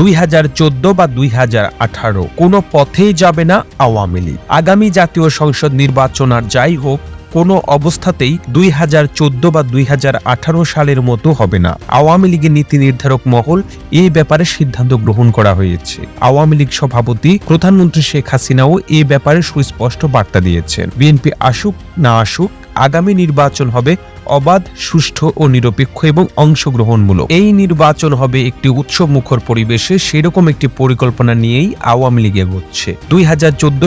দুই হাজার চোদ্দ বা দুই হাজার আঠারো। কোনো পথেই যাবে না আওয়ামী লীগ। আগামী জাতীয় সংসদ নির্বাচন আর যাই হোক, কোনো অবস্থাতেই দুই হাজার চোদ্দ বা দুই হাজার আঠারো সালের মতো হবে না। আওয়ামী লীগের নীতি নির্ধারক মহল এই ব্যাপারে সিদ্ধান্ত গ্রহণ করা হয়েছে। আওয়ামী লীগ সভাপতি প্রধানমন্ত্রী শেখ হাসিনাও এ ব্যাপারে সুস্পষ্ট বার্তা দিয়েছেন। বিএনপি আসুক না আসুক, আগামী নির্বাচন হবে অবাধ, সুষ্ঠু ও নিরপেক্ষ এবং অংশগ্রহণমূলক। এই নির্বাচন হবে একটি উৎসব মুখর পরিবেশে, সেরকম একটি পরিকল্পনা নিয়েই আওয়ামী লীগ এগোচ্ছে। দুই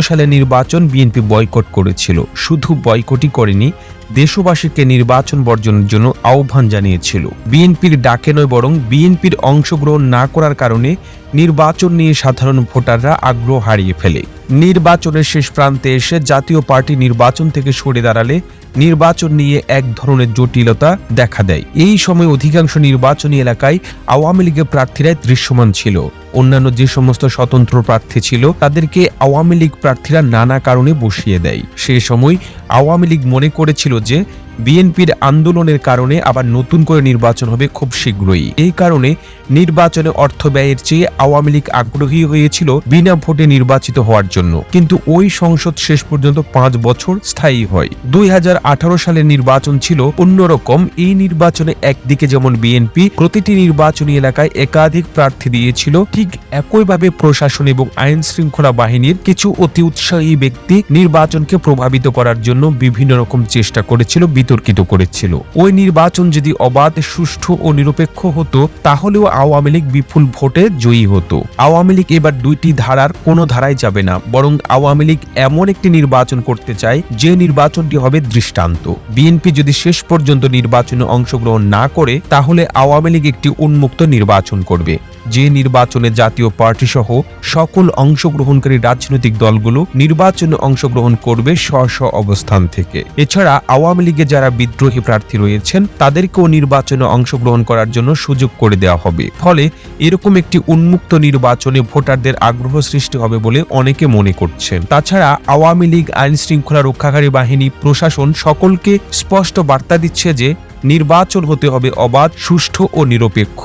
সালে নির্বাচন বিএনপি বয়কট করেছিল। শুধু বয়কটই করেনি, দেশবাসীকে নির্বাচন বর্জনের জন্য আহ্বান জানিয়েছিল। বিএনপির ডাকে নয় বরং বিএনপির অংশগ্রহণ না করার কারণে নির্বাচন নিয়ে সাধারণ ভোটাররা আগ্রহ হারিয়ে ফেলে। নির্বাচনের শেষ প্রান্তে এসে জাতীয় পার্টি নির্বাচন থেকে সরে দাঁড়ালে নির্বাচন নিয়ে এক ধরনের জটিলতা দেখা দেয়। এই সময় অধিকাংশ নির্বাচনী এলাকায় আওয়ামী লীগের প্রার্থীরাই দৃশ্যমান ছিল। অন্যান্য যে সমস্ত স্বতন্ত্র প্রার্থী ছিল, তাদেরকে আওয়ামী লীগ প্রার্থীরা নানা কারণে বসিয়ে দেয়। সে সময় আওয়ামী লীগ মনে করেছিল যে বিএনপির আন্দোলনের কারণে আবার নতুন করে নির্বাচন হবে খুব শীঘ্রই। এই কারণে নির্বাচনে অর্থ ব্যয়ের চেয়ে আওয়ামী লীগ আগ্রহী হয়েছিল বিনা ভোটে নির্বাচিত হওয়ার জন্য। কিন্তু ওই সংসদ শেষ পর্যন্ত পাঁচ বছর স্থায়ী হয়। দুই হাজার আঠারো সালের নির্বাচন ছিল অন্যরকম। এই নির্বাচনে একদিকে যেমন বিএনপি, প্রতিটি নির্বাচনী এলাকায় একাধিক প্রার্থী দিয়েছিল, ঠিক একইভাবে প্রশাসন এবং আইন শৃঙ্খলা বাহিনীর কিছু অতি উৎসাহী ব্যক্তি নির্বাচনকে প্রভাবিত করার জন্য বিভিন্ন রকম চেষ্টা করেছিল, বিতর্কিত করেছিল। ওই নির্বাচন যদি অবাধ, সুষ্ঠু ও নিরপেক্ষ হতো, তাহলেও আওয়ামী লীগ বিপুল ভোটে জয়ী হতো। আওয়ামী লীগ এবার দুইটি ধারার কোনো ধারায় যাবে না, বরং আওয়ামী লীগ এমন একটি নির্বাচন করতে চায়, যে নির্বাচনটি হবে দৃষ্টান্ত। বিএনপি যদি শেষ পর্যন্ত নির্বাচনে অংশগ্রহণ না করে, তাহলে আওয়ামী লীগ একটি উন্মুক্ত নির্বাচন করবে। যে নির্বাচনে জাতীয় পার্টি সহ সকল অংশগ্রহণকারী রাজনৈতিক দলগুলো নির্বাচনে অংশগ্রহণ করবে স্ব স্ব অবস্থান থেকে। এছাড়া আওয়ামী লীগে যারা বিদ্রোহী প্রার্থী রয়েছেন, তাদেরকেও নির্বাচনে অংশগ্রহণ করার জন্য সুযোগ করে দেওয়া হবে। ফলে এরকম একটি উন্মুক্ত নির্বাচনে ভোটারদের আগ্রহ সৃষ্টি হবে বলে অনেকে মনে করছেন। তাছাড়া আওয়ামী লীগ আইন শৃঙ্খলা রক্ষাকারী বাহিনী, প্রশাসন সকলকে স্পষ্ট বার্তা দিচ্ছে যে, নির্বাচন হতে হবে অবাধ, সুষ্ঠু ও নিরপেক্ষ।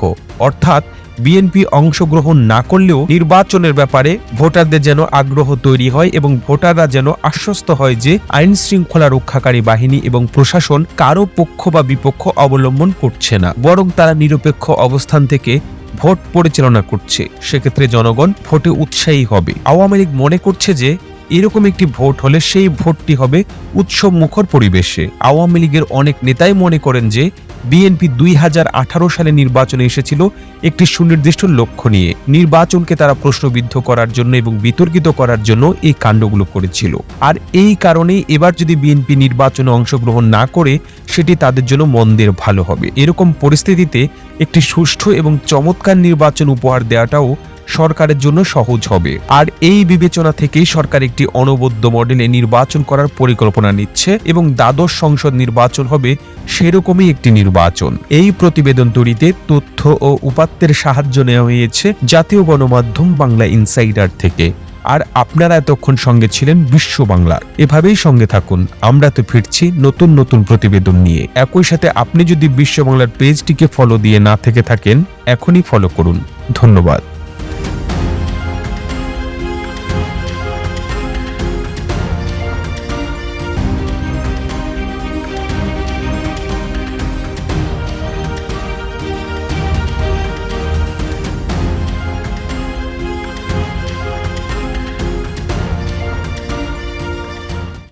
অর্থাৎ বিএনপি অংশগ্রহণ না করলেও নির্বাচনের ব্যাপারে ভোটারদের যেন আগ্রহ তৈরি হয় এবং ভোটাররা যেন আশ্বস্ত হয় যে আইন শৃঙ্খলা রক্ষাকারী বাহিনী এবং প্রশাসন কারও পক্ষ বা বিপক্ষ অবলম্বন করছে না, বরং তারা নিরপেক্ষ অবস্থান থেকে ভোট পরিচালনা করছে। সেক্ষেত্রে জনগণ ভোটে উৎসাহী হবে। আওয়ামী লীগ মনে করছে যে এরকম একটি ভোট হলে সেই ভোটটি হবে উৎসব মুখর পরিবেশে। আওয়ামী লীগের অনেক নেতাই মনে করেন যে, বিএনপি দুই হাজার আঠারো সালে নির্বাচনে এসেছিল একটি সুনির্দিষ্ট লক্ষ্য নিয়ে। নির্বাচনকে তারা প্রশ্নবিদ্ধ করার জন্য এবং বিতর্কিত করার জন্য এই কাণ্ডগুলো করেছিল। আর এই কারণেই এবার যদি বিএনপি নির্বাচনে অংশগ্রহণ না করে, সেটি তাদের জন্য মন্দের ভালো হবে। এরকম পরিস্থিতিতে একটি সুষ্ঠু এবং চমৎকার নির্বাচন উপহার দেওয়াটাও সরকারের জন্য সহজ হবে। আর এই বিবেচনা থেকেই সরকার একটি অনবদ্য মডেলে নির্বাচন করার পরিকল্পনা নিচ্ছে এবং দ্বাদশ সংসদ নির্বাচন হবে সেরকমই একটি নির্বাচন। এই প্রতিবেদন তৈরিতে তথ্য ও উপাত্তের সাহায্য নেওয়া হয়েছে জাতীয় গণমাধ্যম বাংলা ইনসাইডার থেকে। আর আপনারা এতক্ষণ সঙ্গে ছিলেন বিশ্ব বাংলার এভাবেই সঙ্গে থাকুন। আমরা তো ফিরছি নতুন নতুন প্রতিবেদন নিয়ে। একই সাথে আপনি যদি বিশ্ব বাংলার পেজটিকে ফলো দিয়ে না থেকে থাকেন, এখনই ফলো করুন। ধন্যবাদ।